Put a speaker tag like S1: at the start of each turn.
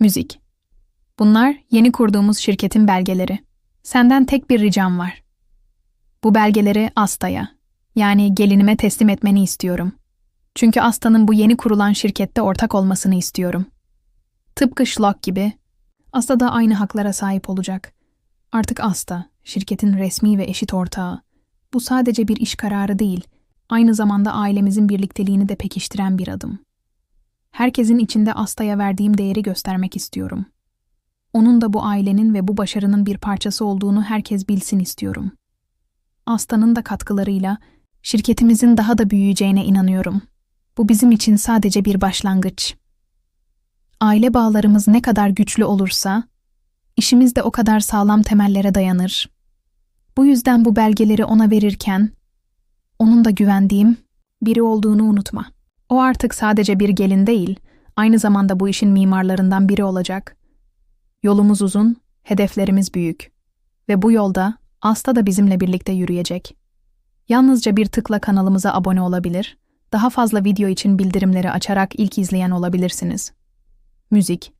S1: Müzik. Bunlar yeni kurduğumuz şirketin belgeleri. Senden tek bir ricam var. Bu belgeleri Asta'ya, yani gelinime teslim etmeni istiyorum. Çünkü Asta'nın bu yeni kurulan şirkette ortak olmasını istiyorum. Tıpkı Schlock gibi, Asta da aynı haklara sahip olacak. Artık Asta, şirketin resmi ve eşit ortağı. Bu sadece bir iş kararı değil, aynı zamanda ailemizin birlikteliğini de pekiştiren bir adım. Herkesin içinde Asta'ya verdiğim değeri göstermek istiyorum. Onun da bu ailenin ve bu başarının bir parçası olduğunu herkes bilsin istiyorum. Asta'nın da katkılarıyla şirketimizin daha da büyüyeceğine inanıyorum. Bu bizim için sadece bir başlangıç. Aile bağlarımız ne kadar güçlü olursa, işimiz de o kadar sağlam temellere dayanır. Bu yüzden bu belgeleri ona verirken, onun da güvendiğim biri olduğunu unutma. O artık sadece bir gelin değil, aynı zamanda bu işin mimarlarından biri olacak. Yolumuz uzun, hedeflerimiz büyük. Ve bu yolda Asta da bizimle birlikte yürüyecek. Yalnızca bir tıkla kanalımıza abone olabilir, daha fazla video için bildirimleri açarak ilk izleyen olabilirsiniz. Müzik